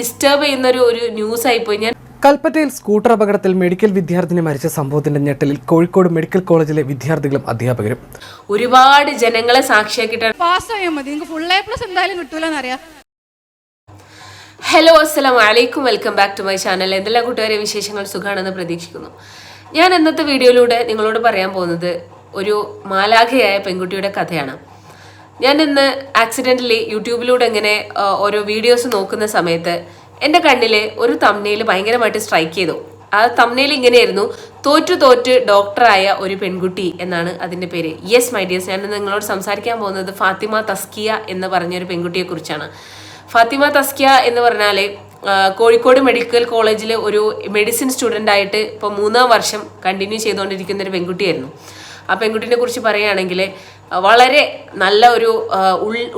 Disturb ചെയ്യുന്ന ഒരു ഒരു ന്യൂസ് ആയിപ്പോയി. ഞാൻ കൽപ്പറ്റയിൽ സ്കൂട്ടർ അപകടത്തിൽ മെഡിക്കൽ വിദ്യാർത്ഥിനി മരിച്ച സംഭവത്തിന്റെ ഞെട്ടലിൽ കോഴിക്കോട് മെഡിക്കൽ കോളേജിലെ വിദ്യാർത്ഥികളും അധ്യാപകരും. ഒരുപാട് ജനങ്ങളെ സാക്ഷിയാക്കിയിട്ടാണ്. മതി. നിങ്ങൾക്ക് ഫുൾ എ പ്ലസ് എന്തായാലും കിട്ടൂലെന്ന് അറിയാം ഹലോ അസ്സലാം വലൈക്കും welcome back to my channel എന്തെല്ലാം കൂട്ടുകാരെ വിശേഷങ്ങൾ സുഖമാണെന്ന് പ്രതീക്ഷിക്കുന്നു. ഞാൻ ഇന്നത്തെ വീഡിയോയിലൂടെ നിങ്ങളോട് പറയാൻ പോകുന്നത് ഒരു മാലാഖയായ പെൺകുട്ടിയുടെ കഥയാണ്. ഞാൻ ഇന്ന് ആക്സിഡന്റലി യൂട്യൂബിലൂടെ ഇങ്ങനെ ഓരോ വീഡിയോസ് നോക്കുന്ന സമയത്ത് എന്റെ കണ്ണിൽ ഒരു തമ്നയിൽ ഭയങ്കരമായിട്ട് സ്ട്രൈക്ക് ചെയ്തു. ആ തമ്നയിൽ ഇങ്ങനെയായിരുന്നു തോറ്റു തോറ്റ് ഡോക്ടറായ ഒരു പെൺകുട്ടി എന്നാണ് അതിന്റെ പേര്. യെസ് മൈ ഡിയേഴ്സ് ഞാൻ നിങ്ങളോട് സംസാരിക്കാൻ പോകുന്നത് ഫാത്തിമ തസ്കിയ എന്ന് പറഞ്ഞൊരു പെൺകുട്ടിയെക്കുറിച്ചാണ്. ഫാത്തിമ തസ്കിയ എന്ന് പറഞ്ഞാൽ കോഴിക്കോട് മെഡിക്കൽ കോളേജിൽ ഒരു മെഡിസിൻ സ്റ്റുഡന്റ് ആയിട്ട് ഇപ്പോൾ മൂന്നാം വർഷം കണ്ടിന്യൂ ചെയ്തുകൊണ്ടിരിക്കുന്ന ഒരു പെൺകുട്ടിയായിരുന്നു. ആ പെൺകുട്ടീനെ കുറിച്ച് പറയുകയാണെങ്കിൽ വളരെ നല്ല ഒരു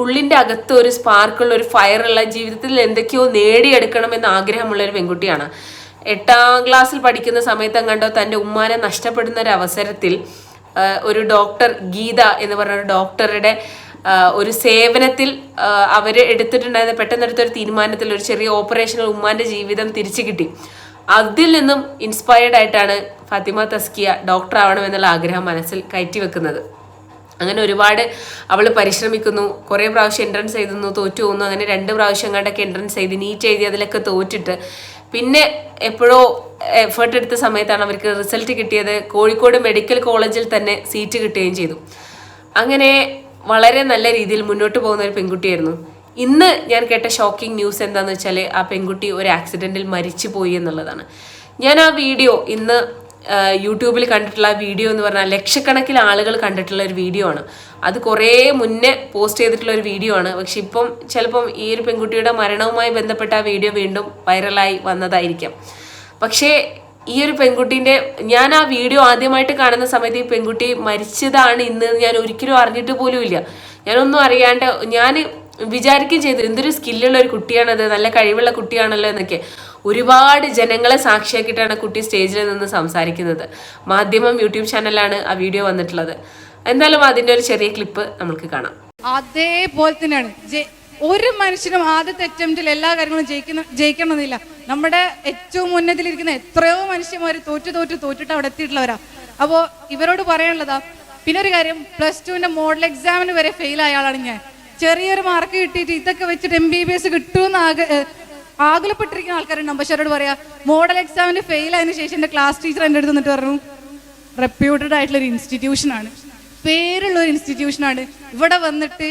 ഉള്ളിന്റെ അകത്ത് ഒരു സ്പാർക്കുള്ള ഒരു ഫയറുള്ള ജീവിതത്തിൽ എന്തൊക്കെയോ നേടിയെടുക്കണമെന്ന് ആഗ്രഹമുള്ള ഒരു പെൺകുട്ടിയാണ്. എട്ടാം ക്ലാസ്സിൽ പഠിക്കുന്ന സമയത്ത് കണ്ടോ തന്റെ ഉമ്മാനെ നഷ്ടപ്പെടുന്ന ഒരു അവസരത്തിൽ ഒരു ഡോക്ടർ ഗീത എന്ന് പറഞ്ഞ ഒരു ഡോക്ടറുടെ ഒരു സേവനത്തിൽ അവർ എടുത്തിട്ടുണ്ടായിരുന്ന പെട്ടെന്നെടുത്തൊരു തീരുമാനത്തിൽ ഒരു ചെറിയ ഓപ്പറേഷനിൽ ഉമ്മാന്റെ ജീവിതം തിരിച്ചു കിട്ടി. അതിൽ നിന്നും ഇൻസ്പയർഡ് ആയിട്ടാണ് ഫാത്തിമ തസ്കിയ ഡോക്ടർ ആവണമെന്നുള്ള ആഗ്രഹം മനസ്സിൽ കയറ്റി വെക്കുന്നത്. അങ്ങനെ ഒരുപാട് അവൾ പരിശ്രമിക്കുന്നു. കുറേ പ്രാവശ്യം എൻട്രൻസ് എഴുതുന്നു തോറ്റു പോകുന്നു. അങ്ങനെ രണ്ട് പ്രാവശ്യം കണ്ടൊക്കെ എൻട്രൻസ് എഴുതി നീറ്റ് എഴുതി അതിലൊക്കെ തോറ്റിട്ട്. പിന്നെ എപ്പോഴോ എഫേർട്ട് എടുത്ത സമയത്താണ് അവർക്ക് റിസൾട്ട് കിട്ടിയത്. കോഴിക്കോട് മെഡിക്കൽ കോളേജിൽ തന്നെ സീറ്റ് കിട്ടുകയും ചെയ്തു. അങ്ങനെ വളരെ നല്ല രീതിയിൽ മുന്നോട്ട് പോകുന്ന ഒരു പെൺകുട്ടിയായിരുന്നു. ഇന്ന് ഞാൻ കേട്ട ഷോക്കിംഗ് ന്യൂസ് എന്താണെന്ന് വെച്ചാൽ ആ പെൺകുട്ടി ഒരു ആക്സിഡന്റിൽ മരിച്ചു പോയി എന്നുള്ളതാണ്. ഞാൻ ആ വീഡിയോ ഇന്ന് യൂട്യൂബിൽ കണ്ടിട്ടുള്ള വീഡിയോ എന്ന് പറഞ്ഞാൽ ലക്ഷക്കണക്കിന് ആളുകൾ കണ്ടിട്ടുള്ള ഒരു വീഡിയോ ആണ്. അത് കുറേ മുന്നേ പോസ്റ്റ് ചെയ്തിട്ടുള്ള ഒരു വീഡിയോ ആണ്. പക്ഷെ ഇപ്പം ചിലപ്പം ഈ ഒരു പെൺകുട്ടിയുടെ മരണവുമായി ബന്ധപ്പെട്ട ആ വീഡിയോ വീണ്ടും വൈറലായി വന്നതായിരിക്കാം. പക്ഷേ ഈ ഒരു പെൺകുട്ടീന്റെ ഞാൻ ആ വീഡിയോ ആദ്യമായിട്ട് കാണുന്ന സമയത്ത് ഈ പെൺകുട്ടി മരിച്ചതാണ് ഇന്ന് ഞാൻ ഒരിക്കലും അറിഞ്ഞിട്ട് പോലും ഇല്ല. ഞാനൊന്നും അറിയാണ്ട് ഞാൻ വിചാരിക്കുകയും ചെയ്തു എന്തൊരു സ്കില്ലുള്ള ഒരു കുട്ടിയാണത് നല്ല കഴിവുള്ള കുട്ടിയാണല്ലോ എന്നൊക്കെ. ഒരുപാട് ജനങ്ങളെ സാക്ഷിയാക്കിയിട്ടാണ് കുട്ടി സ്റ്റേജിൽ നിന്ന് സംസാരിക്കുന്നത്. മാധ്യമം യൂട്യൂബ് ചാനലാണ് ആ വീഡിയോ വന്നിട്ടുള്ളത്. എന്തായാലും അതിന്റെ ഒരു ചെറിയ ക്ലിപ്പ് നമുക്ക് കാണാം. അതേപോലെ തന്നെയാണ്. ഒരു മനുഷ്യനും ആദ്യത്തെ അറ്റംപ്റ്റിൽ എല്ലാ കാര്യങ്ങളും ജയിക്കുന്ന ജയിക്കണമെന്നില്ല. നമ്മുടെ ഏറ്റവും മുന്നത്തിലിരിക്കുന്ന എത്രയോ മനുഷ്യന്മാർ തോറ്റു തോറ്റു തോറ്റിട്ട് അവിടെ എത്തിയിട്ടുള്ളവരാ. അപ്പോൾ ഇവരോട് പറയാനുള്ളതാ പിന്നെ ഒരു കാര്യം പ്ലസ് ടുവിന്റെ മോഡൽ എക്സാമിന് വരെ ഫെയിൽ ആയ ആളാണ് ഞാൻ. ചെറിയൊരു മാർക്ക് കിട്ടിയിട്ട് ഇതൊക്കെ വെച്ചിട്ട് എം ബി ബി എസ് കിട്ടുമെന്ന് ആക ആകുലപ്പെട്ടിരിക്കുന്ന ആൾക്കാരുണ്ടാവും പക്ഷെ അവരോട് പറയാ മോഡൽ എക്സാമിന് ഫെയിൽ ആയതിനു ശേഷം എന്റെ ക്ലാസ് ടീച്ചർ എന്റെ അടുത്ത് നിന്നിട്ട് പറഞ്ഞു റെപ്യൂട്ടഡ് ആയിട്ടുള്ള ഒരു ഇൻസ്റ്റിറ്റ്യൂഷൻ ആണ്. പേരുള്ള ഒരു ഇൻസ്റ്റിറ്റ്യൂഷനാണ് ഇവിടെ വന്നിട്ട്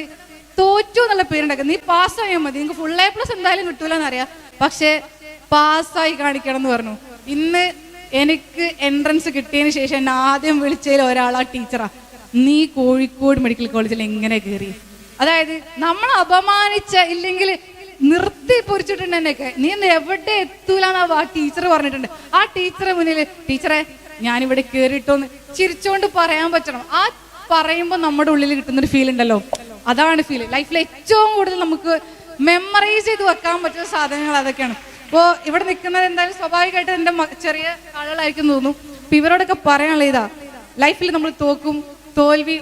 തോറ്റു എന്നുള്ള പേരുണ്ടാക്കുക. നീ പാസ്സായാൽ മതി. നിങ്ങൾക്ക് ഫുൾ എ പ്ലസ് എന്തായാലും കിട്ടൂലെന്ന് അറിയാം. പക്ഷെ പാസ്സായി കാണിക്കണം എന്ന് പറഞ്ഞു. ഇന്ന് എനിക്ക് എൻട്രൻസ് കിട്ടിയതിന് ശേഷം എന്നെ ആദ്യം വിളിച്ചതിൽ ഒരാളാ ടീച്ചറാ നീ കോഴിക്കോട് മെഡിക്കൽ കോളേജിൽ എങ്ങനെ കയറി? അതായത് നമ്മൾ അപമാനിച്ച ഇല്ലെങ്കിൽ നിർത്തി പൊരിച്ചിട്ടുണ്ട് എന്നെയൊക്കെ. നീ ഇന്ന് എവിടെ എത്തൂലെന്ന് ആ ടീച്ചർ പറഞ്ഞിട്ടുണ്ട്. ആ ടീച്ചറെ മുന്നിൽ ടീച്ചറെ ഞാനിവിടെ കേറിയിട്ടോന്ന് ചിരിച്ചുകൊണ്ട് പറയാൻ പറ്റണം. ആ പറയുമ്പോൾ നമ്മുടെ ഉള്ളിൽ കിട്ടുന്ന ഒരു ഫീൽ ഉണ്ടല്ലോ. അതാണ് ഫീൽ ലൈഫിൽ ഏറ്റവും കൂടുതൽ നമുക്ക് മെമ്മറൈസ് ചെയ്ത് വെക്കാൻ പറ്റുന്ന സാധനങ്ങൾ അതൊക്കെയാണ്. അപ്പോൾ ഇവിടെ നിൽക്കുന്നത് എന്തായാലും സ്വാഭാവികമായിട്ട് എന്റെ ചെറിയ ആളുകളായിരിക്കും തോന്നുന്നു. അപ്പൊ ഇവരോടൊക്കെ പറയാനുള്ള ഇതാ. ലൈഫിൽ നമ്മൾ തോക്കും തോൽവി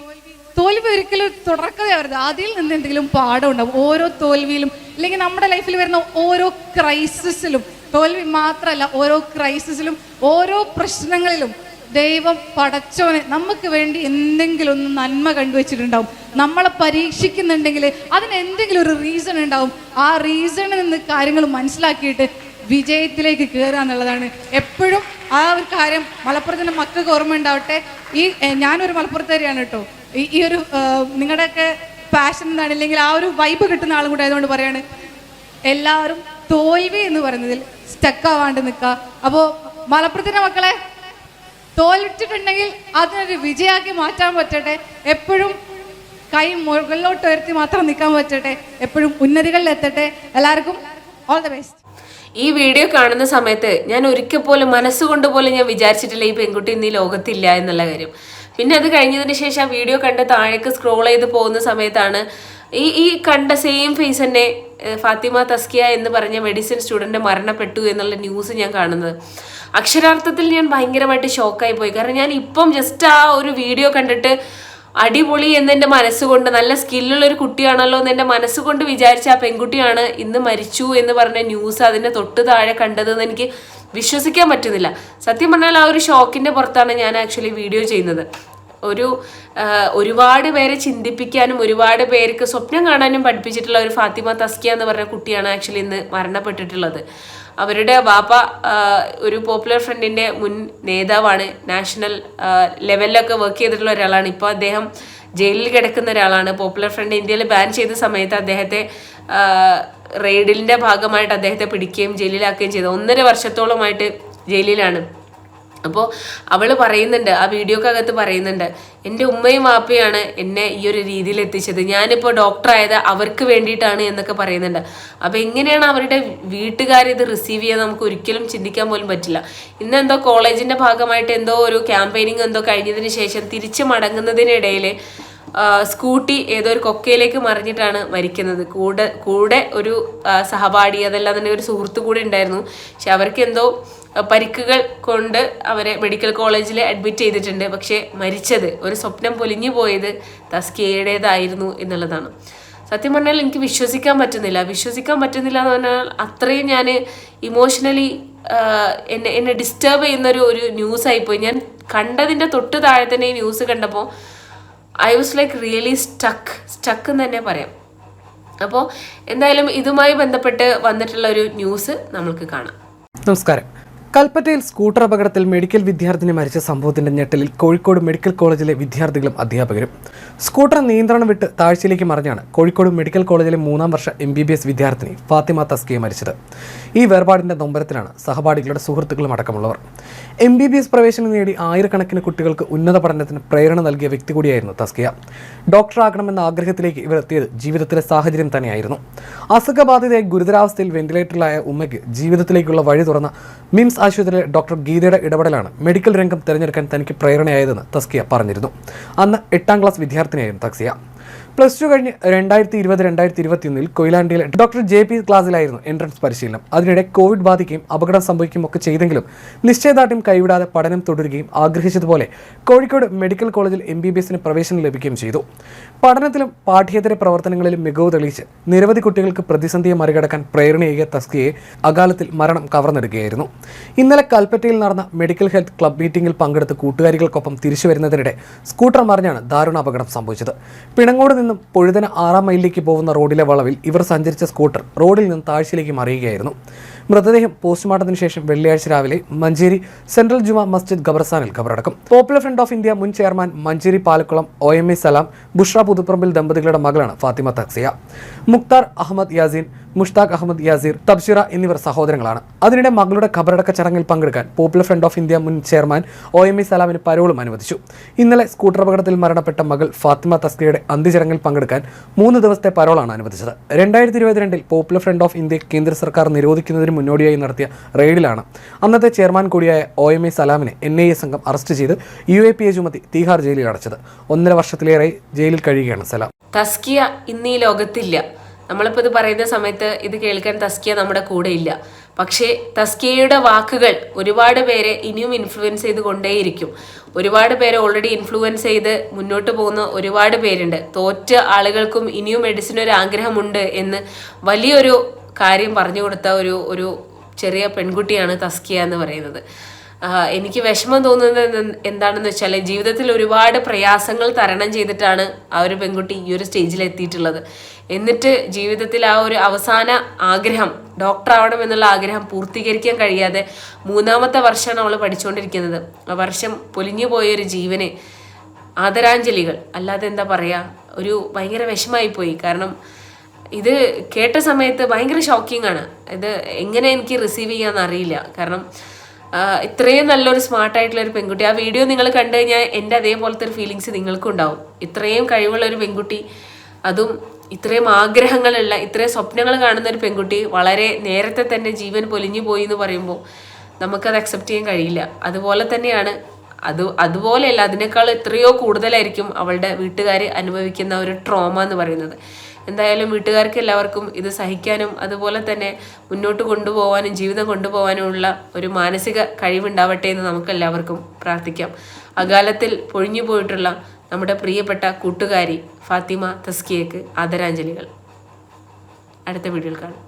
തോൽവി ഒരിക്കലും തുടർക്കഥയാവരുത്. അതിൽ നിന്ന് എന്തെങ്കിലും പാഠം ഉണ്ടാവും. ഓരോ തോൽവിയിലും അല്ലെങ്കിൽ നമ്മുടെ ലൈഫിൽ വരുന്ന ഓരോ ക്രൈസിസിലും തോൽവി മാത്രമല്ല ഓരോ ക്രൈസിസിലും ഓരോ പ്രശ്നങ്ങളിലും ദൈവം പടച്ചോനെ നമുക്ക് വേണ്ടി എന്തെങ്കിലും ഒന്ന് നന്മ കണ്ടുവച്ചിട്ടുണ്ടാവും. നമ്മളെ പരീക്ഷിക്കുന്നുണ്ടെങ്കിൽ അതിന് എന്തെങ്കിലും ഒരു റീസൺ ഉണ്ടാവും. ആ റീസണിൽ നിന്ന് കാര്യങ്ങൾ മനസ്സിലാക്കിയിട്ട് വിജയത്തിലേക്ക് കയറുക എന്നുള്ളതാണ്. എപ്പോഴും ആ ഒരു കാര്യം മലപ്പുറത്തിന്റെ മക്കൾക്ക് ഓർമ്മ ഉണ്ടാവട്ടെ ഈ ഞാനൊരു മലപ്പുറത്തുകാരിയാണ് കേട്ടോ. ഈ ഒരു നിങ്ങളുടെയൊക്കെ പാഷൻ എന്നാണ് അല്ലെങ്കിൽ ആ ഒരു വൈബ് കിട്ടുന്ന ആളും കൂടെ ആയതുകൊണ്ട് പറയാണ് എല്ലാവരും തോൽവി എന്ന് പറയുന്നതിൽ സ്റ്റക്ക് ആവാണ്ട് നിൽക്കുക. അപ്പോൾ മലപ്പുറത്തിന്റെ മക്കളെ തോൽവിച്ചിട്ടുണ്ടെങ്കിൽ അതിനൊരു വിജയാക്കി മാറ്റാൻ പറ്റട്ടെ. എപ്പോഴും കൈ മുകളിലോട്ട് ഉയർത്തി മാത്രം നിൽക്കാൻ പറ്റട്ടെ. എപ്പോഴും ഉന്നതികളിൽ എത്തട്ടെ. എല്ലാവർക്കും ഓൾ ദ ബെസ്റ്റ് ഈ വീഡിയോ കാണുന്ന സമയത്ത് ഞാൻ ഒരിക്കൽ പോലും മനസ്സുകൊണ്ട് പോലും ഞാൻ വിചാരിച്ചിട്ടില്ല ഈ പെൺകുട്ടി ഇന്ന് ഈ ലോകത്തില്ല എന്നുള്ള കാര്യം. പിന്നെ അത് കഴിഞ്ഞതിന് ശേഷം ആ വീഡിയോ കണ്ട് താഴേക്ക് സ്ക്രോൾ ചെയ്ത് പോകുന്ന സമയത്താണ് ഈ ഈ കണ്ട സെയിം ഫേസ് തന്നെ ഫാത്തിമ തസ്കിയ എന്ന് പറഞ്ഞ മെഡിസിൻ സ്റ്റുഡന്റ് മരണപ്പെട്ടു എന്നുള്ള ന്യൂസ് ഞാൻ കാണുന്നത്. അക്ഷരാർത്ഥത്തിൽ ഞാൻ ഭയങ്കരമായിട്ട് ഷോക്കായി പോയി. കാരണം ഞാൻ ഇപ്പം ജസ്റ്റ് ആ ഒരു വീഡിയോ കണ്ടിട്ട് അടിപൊളി എന്ന് എന്റെ മനസ്സുകൊണ്ട് നല്ല സ്കില്ലുള്ള ഒരു കുട്ടിയാണല്ലോ എന്ന് എന്റെ മനസ്സുകൊണ്ട് വിചാരിച്ച ആ പെൺകുട്ടിയാണ് ഇന്ന് മരിച്ചു എന്ന് പറഞ്ഞ ന്യൂസ് അതിന്റെ തൊട്ട് താഴെ കണ്ടതെന്ന് എനിക്ക് വിശ്വസിക്കാൻ പറ്റുന്നില്ല. സത്യം പറഞ്ഞാൽ ആ ഒരു ഷോക്കിന്റെ പുറത്താണ് ഞാൻ ആക്ച്വലി വീഡിയോ ചെയ്യുന്നത്. ഒരു ഒരുപാട് പേരെ ചിന്തിപ്പിക്കാനും ഒരുപാട് പേർക്ക് സ്വപ്നം കാണാനും പഠിപ്പിച്ചിട്ടുള്ള ഒരു ഫാത്തിമ തസ്കിയ എന്ന് പറഞ്ഞ കുട്ടിയാണ് ആക്ച്വലി ഇന്ന് മരണപ്പെട്ടിട്ടുള്ളത്. അവരുടെ ബാപ്പ ഒരു പോപ്പുലർ ഫ്രണ്ടിന്റെ മുൻ നേതാവാണ്. നാഷണൽ ലെവലിലൊക്കെ വർക്ക് ചെയ്തിട്ടുള്ള ഒരാളാണ്. ഇപ്പോൾ അദ്ദേഹം ജയിലിൽ കിടക്കുന്ന ഒരാളാണ്. പോപ്പുലർ ഫ്രണ്ട് ഇന്ത്യയിൽ ബാൻ ചെയ്ത സമയത്ത് അദ്ദേഹത്തെ റെയ്ഡിലിന്റെ ഭാഗമായിട്ട് അദ്ദേഹത്തെ പിടിക്കുകയും ജയിലിലാക്കുകയും ചെയ്തു. ഒന്നര വർഷത്തോളമായിട്ട് ജയിലിലാണ്. അപ്പോൾ അവൾ പറയുന്നുണ്ട് ആ വീഡിയോക്കകത്ത് പറയുന്നുണ്ട് എന്റെ ഉമ്മയും വാപ്പയാണ് എന്നെ ഈ ഒരു രീതിയിൽ എത്തിച്ചത്. ഞാനിപ്പോൾ ഡോക്ടറായത് അവർക്ക് വേണ്ടിയിട്ടാണ് എന്നൊക്കെ പറയുന്നുണ്ട്. അപ്പോൾ എങ്ങനെയാണ് അവരുടെ വീട്ടുകാർ ഇത് റിസീവ് ചെയ്യാൻ നമുക്ക് ഒരിക്കലും ചിന്തിക്കാൻ പോലും പറ്റില്ല. ഇന്ന് എന്തോ കോളേജിന്റെ ഭാഗമായിട്ട് എന്തോ ഒരു ക്യാമ്പയിനിങ് എന്തോ കഴിഞ്ഞതിന് ശേഷം തിരിച്ചു മടങ്ങുന്നതിനിടയിൽ സ്കൂട്ടി ഏതോ ഒരു കൊക്കയിലേക്ക് മറിഞ്ഞിട്ടാണ് മരിക്കുന്നത്. കൂടെ കൂടെ ഒരു സഹപാഠി അതല്ലാതെ ഒരു സുഹൃത്തു കൂടെ ഉണ്ടായിരുന്നു. പക്ഷെ അവർക്ക് എന്തോ പരിക്കുകൾ കൊണ്ട് അവരെ മെഡിക്കൽ കോളേജിൽ അഡ്മിറ്റ് ചെയ്തിട്ടുണ്ട്. പക്ഷേ മരിച്ചത് ഒരു സ്വപ്നം പൊലിഞ്ഞു പോയത് തസ്കിയയുടേതായിരുന്നു എന്നുള്ളതാണ്. സത്യം പറഞ്ഞാൽ എനിക്ക് വിശ്വസിക്കാൻ പറ്റുന്നില്ല. വിശ്വസിക്കാൻ പറ്റുന്നില്ല എന്ന് പറഞ്ഞാൽ അത്രയും ഞാൻ ഇമോഷണലി എന്നെ എന്നെ ഡിസ്റ്റർബ് ചെയ്യുന്നൊരു ഒരു ന്യൂസ് ആയിപ്പോയി. ഞാൻ കണ്ടതിന്റെ തൊട്ട് താഴെ തന്നെ ഈ ന്യൂസ് കണ്ടപ്പോൾ I was like really stuck stuck എന്ന് തന്നെ പറയാം. അപ്പോൾ എന്തായാലും ഇതുമായി ബന്ധപ്പെട്ട് വന്നിട്ടുള്ള ഒരു ന്യൂസ് നമ്മൾക്ക് കാണാം. നമസ്കാരം. കൽപ്പറ്റയിൽ സ്കൂട്ടർ അപകടത്തിൽ മെഡിക്കൽ വിദ്യാർത്ഥിനി മരിച്ച സംഭവത്തിന്റെ ഞെട്ടലിൽ കോഴിക്കോട് മെഡിക്കൽ കോളേജിലെ വിദ്യാർത്ഥികളും അധ്യാപകരും. സ്കൂട്ടർ നിയന്ത്രണം വിട്ട് താഴ്ചയിലേക്ക് മറിഞ്ഞാണ് കോഴിക്കോട് മെഡിക്കൽ കോളേജിലെ മൂന്നാം വർഷ എം ബി ബി എസ് വിദ്യാർത്ഥിനി ഫാത്തിമ തസ്കിയെ മരിച്ചത്. ഈ വേർപാടിന്റെ നൊമ്പരത്തിലാണ് സഹപാഠികളുടെ സുഹൃത്തുക്കളും അടക്കമുള്ളവർ. എം ബി ബി എസ് പ്രവേശനം നേടി ആയിരക്കണക്കിന് കുട്ടികൾക്ക് ഉന്നത പഠനത്തിന് പ്രേരണ നൽകിയ വ്യക്തി കൂടിയായിരുന്നു തസ്കിയ. ഡോക്ടറാകണമെന്ന ആഗ്രഹത്തിലേക്ക് ഇവർ എത്തിയത് ജീവിതത്തിലെ സാഹചര്യം തന്നെയായിരുന്നു. അസുഖബാധിതയായി ഗുരുതരാവസ്ഥയിൽ വെന്റിലേറ്ററിലായ ഉമ്മയ്ക്ക് ജീവിതത്തിലേക്കുള്ള വഴി തുറന്ന മിംസ് ആശുപത്രിയിലെ ഡോക്ടർ ഗീതയുടെ ഇടപെടലാണ് മെഡിക്കൽ രംഗം തിരഞ്ഞെടുക്കാൻ തനിക്ക് പ്രേരണയായതെന്ന് തസ്കിയ പറഞ്ഞിരുന്നു. അന്ന് എട്ടാം ക്ലാസ് വിദ്യാർത്ഥിനിയായിരുന്നു തസ്കിയ. പ്ലസ് ടു കഴിഞ്ഞ് രണ്ടായിരത്തി ഇരുപത് രണ്ടായിരത്തി ഇരുപത്തിയൊന്നിൽ കൊയിലാണ്ടിയിലെ ഡോക്ടർ ജെ പി ക്ലാസ്സിലായിരുന്നു എൻട്രൻസ് പരിശീലനം. അതിനിടെ കോവിഡ് ബാധിക്കുകയും അപകടം സംഭവിക്കുകയും ഒക്കെ ചെയ്തെങ്കിലും നിശ്ചയദാർഢ്യം കൈവിടാതെ പഠനം തുടരുകയും ആഗ്രഹിച്ചതുപോലെ കോഴിക്കോട് മെഡിക്കൽ കോളേജിൽ എം ബി ബി എസിന് പ്രവേശനം ലഭിക്കുകയും ചെയ്തു. പഠനത്തിലും പാഠ്യേതര പ്രവർത്തനങ്ങളിലും മികവ് തെളിയിച്ച് നിരവധി കുട്ടികൾക്ക് പ്രതിസന്ധിയെ മറികടക്കാൻ പ്രേരണയേകിയ തസ്കിയെ അകാലത്തിൽ മരണം കവർന്നെടുക്കുകയായിരുന്നു. ഇന്നലെ കൽപ്പറ്റയിൽ നടന്ന മെഡിക്കൽ ഹെൽത്ത് ക്ലബ് മീറ്റിംഗിൽ പങ്കെടുത്ത് കൂട്ടുകാരികൾക്കൊപ്പം തിരിച്ചു വരുന്നതിനിടെ സ്കൂട്ടർ മറിഞ്ഞാണ് ദാരുണ അപകടം സംഭവിച്ചത്. പിണങ്ങോട് നിന്നും പൊഴുതന ആറാം മൈലിലേക്ക് പോകുന്ന റോഡിലെ വളവിൽ ഇവർ സഞ്ചരിച്ച സ്കൂട്ടർ റോഡിൽ നിന്ന് താഴ്ചയിലേക്ക് മറിയുകയായിരുന്നു. മൃതദേഹം പോസ്റ്റ്മോർട്ടത്തിന് ശേഷം വെള്ളിയാഴ്ച രാവിലെ മഞ്ചേരി സെൻട്രൽ ജുമാ മസ്ജിദ് ഖബർസ്ഥാനിൽ ഖബറടക്കും പോപ്പുലർ ഫ്രണ്ട് ഓഫ് ഇന്ത്യ മുൻ chairman Manjeri Palakkulam O M A Salam Bushra Puthuprambil ദമ്പതികളുടെ മകളാണ് ഫാത്തിമ തക്സിയ. മുക്താർ അഹമ്മദ് യാസീൻ മുഷ്താഖ് അഹമ്മദ് യാസീർ തബ്ഷിറ എന്നിവർ സഹോദരങ്ങളാണ്. അതിനിടെ മകളുടെ ഖബറടക്ക ചടങ്ങിൽ പങ്കെടുക്കാൻ പോപ്പുലർ ഫ്രണ്ട് ഓഫ് ഇന്ത്യ മുൻ ചെയർമാൻ ഒ എം ഇ സലാമിന് പരോളും അനുവദിച്ചു. ഇന്നലെ സ്കൂട്ടർ അപകടത്തിൽ മരണപ്പെട്ട മകൾ ഫാത്തിമ തസ്കിയുടെ അന്ത്യചടങ്ങിൽ പങ്കെടുക്കാൻ മൂന്ന് ദിവസത്തെ പരോളാണ് അനുവദിച്ചത്. രണ്ടായിരത്തി ഇരുപത്തിരണ്ടിൽ പോപ്പുലർ ഫ്രണ്ട് ഓഫ് ഇന്ത്യ കേന്ദ്ര സർക്കാർ നിരോധിക്കുന്നതിന് മുന്നോടിയായി നടത്തിയ റെയ്ഡിലാണ്. അന്നത്തെ ചെയർമാൻ കൂടിയായ ഒ എം എ സലാമിനെ എൻ ഐ എ സംഘം അറസ്റ്റ് ചെയ്ത് യു എ പി എ ചുമത്തി തീഹാർ ജയിലിൽ അടച്ചത്. ഒന്നര വർഷത്തിലേറെ ജയിലിൽ കഴിയുകയാണ് സലാം. തസ്കിയ ഇന്ന് ഈ ലോകത്തില്ല. നമ്മളിപ്പോൾ ഇത് പറയുന്ന സമയത്ത് ഇത് കേൾക്കാൻ തസ്കിയ നമ്മുടെ കൂടെ ഇല്ല. പക്ഷേ തസ്കിയയുടെ വാക്കുകൾ ഒരുപാട് പേരെ ഇനിയും ഇൻഫ്ലുവൻസ് ചെയ്ത് കൊണ്ടേയിരിക്കും. ഒരുപാട് പേരെ ഓൾറെഡി ഇൻഫ്ലുവൻസ് ചെയ്ത് മുന്നോട്ട് പോകുന്ന ഒരുപാട് പേരുണ്ട്. തോറ്റ ആളുകൾക്കും ഇനിയും മെഡിസിൻ ഒരു ആഗ്രഹമുണ്ട് എന്ന് വലിയൊരു കാര്യം പറഞ്ഞു കൊടുത്ത ഒരു ഒരു ചെറിയ പെൺകുട്ടിയാണ് തസ്കിയ എന്ന് പറയുന്നത്. എനിക്ക് വിഷമം തോന്നുന്നത് എന്ത് എന്താണെന്ന് വെച്ചാൽ ജീവിതത്തിൽ ഒരുപാട് പ്രയാസങ്ങൾ തരണം ചെയ്തിട്ടാണ് ആ ഒരു പെൺകുട്ടി ഈ ഒരു സ്റ്റേജിൽ എത്തിയിട്ടുള്ളത്. എന്നിട്ട് ജീവിതത്തിൽ ആ ഒരു അവസാന ആഗ്രഹം ഡോക്ടർ ആവണം എന്നുള്ള ആഗ്രഹം പൂർത്തീകരിക്കാൻ കഴിയാതെ മൂന്നാമത്തെ വർഷമാണ് അവൾ പഠിച്ചുകൊണ്ടിരിക്കുന്നത്. ആ വർഷം പൊലിഞ്ഞു പോയൊരു ജീവന് ആദരാഞ്ജലികൾ അല്ലാതെ എന്താ പറയുക ഒരു ഭയങ്കര വിഷമായി പോയി കാരണം ഇത് കേട്ട സമയത്ത് ഭയങ്കര ഷോക്കിംഗ് ആണ്. ഇത് എങ്ങനെ എനിക്ക് റിസീവ് ചെയ്യാന്ന് അറിയില്ല. കാരണം ഇത്രയും നല്ലൊരു സ്മാർട്ട് ആയിട്ടുള്ള ഒരു പെൺകുട്ടി. ആ വീഡിയോ നിങ്ങൾ കണ്ടു കഴിഞ്ഞാൽ എന്റെ അതേപോലത്തെ ഒരു ഫീലിങ്സ് നിങ്ങൾക്കും ഉണ്ടാവും. ഇത്രയും കഴിവുള്ള ഒരു പെൺകുട്ടി അതും ഇത്രയും ആഗ്രഹങ്ങളുള്ള ഇത്രയും സ്വപ്നങ്ങൾ കാണുന്ന ഒരു പെൺകുട്ടി വളരെ നേരത്തെ തന്നെ ജീവൻ പൊലിഞ്ഞു പോയി എന്ന് പറയുമ്പോൾ നമുക്കത് അക്സെപ്റ്റ് ചെയ്യാൻ കഴിയില്ല. അതുപോലെ തന്നെയാണ് അത് അതുപോലെയല്ല അതിനേക്കാൾ എത്രയോ കൂടുതലായിരിക്കും അവളുടെ വീട്ടുകാർ അനുഭവിക്കുന്ന ഒരു ട്രോമ എന്ന് പറയുന്നത്. എന്തായാലും വീട്ടുകാർക്ക് എല്ലാവർക്കും ഇത് സഹിക്കാനും അതുപോലെ തന്നെ മുന്നോട്ട് കൊണ്ടുപോകാനും ജീവിതം കൊണ്ടുപോകാനുമുള്ള ഒരു മാനസിക കഴിവുണ്ടാവട്ടെ എന്ന് നമുക്ക് എല്ലാവർക്കും പ്രാർത്ഥിക്കാം. അകാലത്തിൽ പൊഴിഞ്ഞു പോയിട്ടുള്ള നമ്മുടെ പ്രിയപ്പെട്ട കൂട്ടുകാരി ഫാത്തിമ തസ്കിയക്ക് ആദരാഞ്ജലികൾ. അടുത്ത വീഡിയോയിൽ കാണാം.